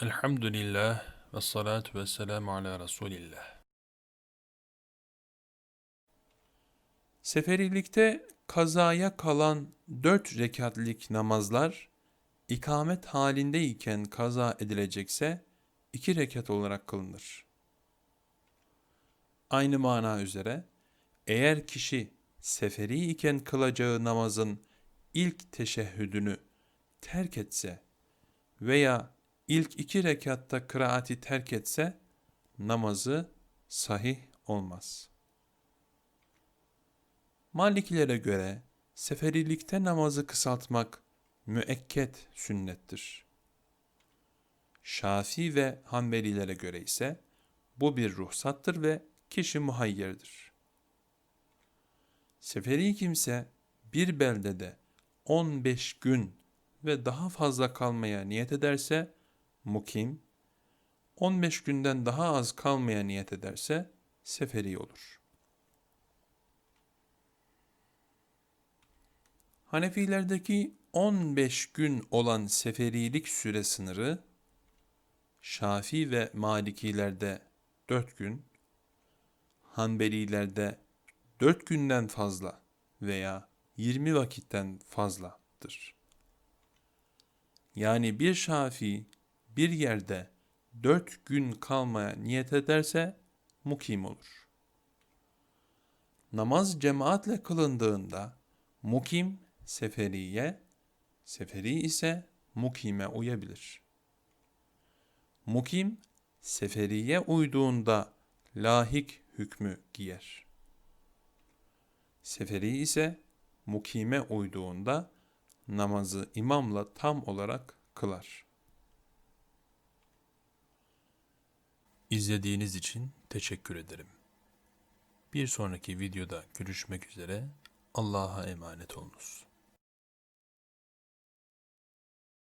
Elhamdülillah ve salatu ve selamu ala Resulillah. Seferilikte kazaya kalan dört rekatlik namazlar ikamet halindeyken kaza edilecekse iki rekat olarak kılınır. Aynı mana üzere eğer kişi seferi iken kılacağı namazın ilk teşehhüdünü terk etse veya ilk iki rekatta kıraati terk etse namazı sahih olmaz. Malikilere göre seferilikte namazı kısaltmak müekket sünnettir. Şafi ve Hanbelilere göre ise bu bir ruhsattır ve kişi muhayyerdir. Seferi kimse bir beldede 15 gün ve daha fazla kalmaya niyet ederse mukim, 15 günden daha az kalmaya niyet ederse seferi olur. Hanefilerdeki 15 gün olan seferilik süre sınırı Şafi ve Malikilerde 4 gün, Hanbelilerde 4 günden fazla veya 20 vakitten fazladır. Yani bir şafi bir yerde 4 gün kalmaya niyet ederse mukim olur. Namaz cemaatle kılındığında mukim seferiye, seferi ise mukime uyabilir. Mukim seferiye uyduğunda lahik hükmü giyer. Seferi ise mukime uyduğunda namazı imamla tam olarak kılar. İzlediğiniz için teşekkür ederim. Bir sonraki videoda görüşmek üzere. Allah'a emanet olunuz.